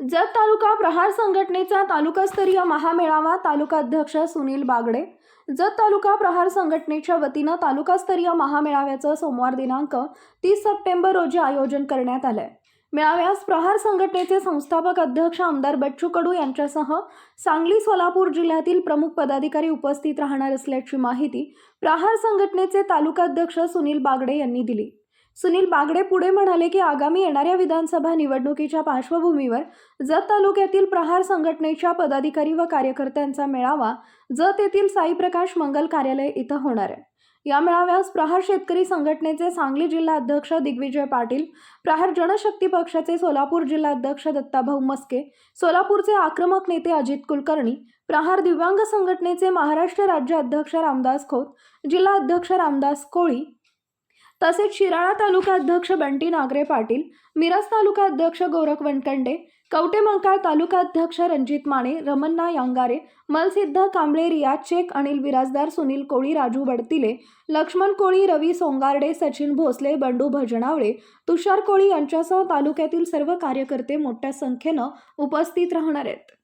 जत तालुका प्रहार संघटनेचा तालुकास्तरीय महामेळावा तालुका अध्यक्ष सुनील बागडे. जत तालुका प्रहार संघटनेच्या वतीनं तालुकास्तरीय महामेळाव्याचं सोमवार दिनांक तीस सप्टेंबर रोजी आयोजन करण्यात आलंय. मेळाव्यास प्रहार संघटनेचे संस्थापक अध्यक्ष आमदार बच्चू कडू यांच्यासह सांगली सोलापूर जिल्ह्यातील प्रमुख पदाधिकारी उपस्थित राहणार असल्याची माहिती प्रहार संघटनेचे तालुकाध्यक्ष सुनील बागडे यांनी दिली. सुनील बागडे पुढे म्हणाले की आगामी येणाऱ्या विधानसभा निवडणुकीच्या पार्श्वभूमीवर जत तालुक्यातील प्रहार संघटनेच्या पदाधिकारी व कार्यकर्त्यांचा मेळावा जत येथील साईप्रकाश मंगल कार्यालय इथं होणार आहे. या मेळाव्यास प्रहार शेतकरी संघटनेचे सांगली जिल्हा अध्यक्ष दिग्विजय पाटील प्रहार जनशक्ती पक्षाचे सोलापूर जिल्हा अध्यक्ष दत्ताभाऊ मस्के सोलापूरचे आक्रमक नेते अजित कुलकर्णी प्रहार दिव्यांग संघटनेचे महाराष्ट्र राज्य अध्यक्ष रामदास खोत जिल्हा अध्यक्ष रामदास कोळी तसेच शिराळा तालुका अध्यक्ष बंटी नागरे पाटील मिरज तालुका अध्यक्ष गोरख वनकंडे कवटेमंकाळ तालुका अध्यक्ष रणजित माने रमन्ना यांगारे मलसिद्ध कांबळे रियाज शेख अनिल बिराजदार सुनील कोळी राजू बडतिले लक्ष्मण कोळी रवी सोंगारडे सचिन भोसले बंडू भजनावळे तुषार कोळी यांच्यासह तालुक्यातील सर्व कार्यकर्ते मोठ्या संख्येनं उपस्थित राहणार आहेत.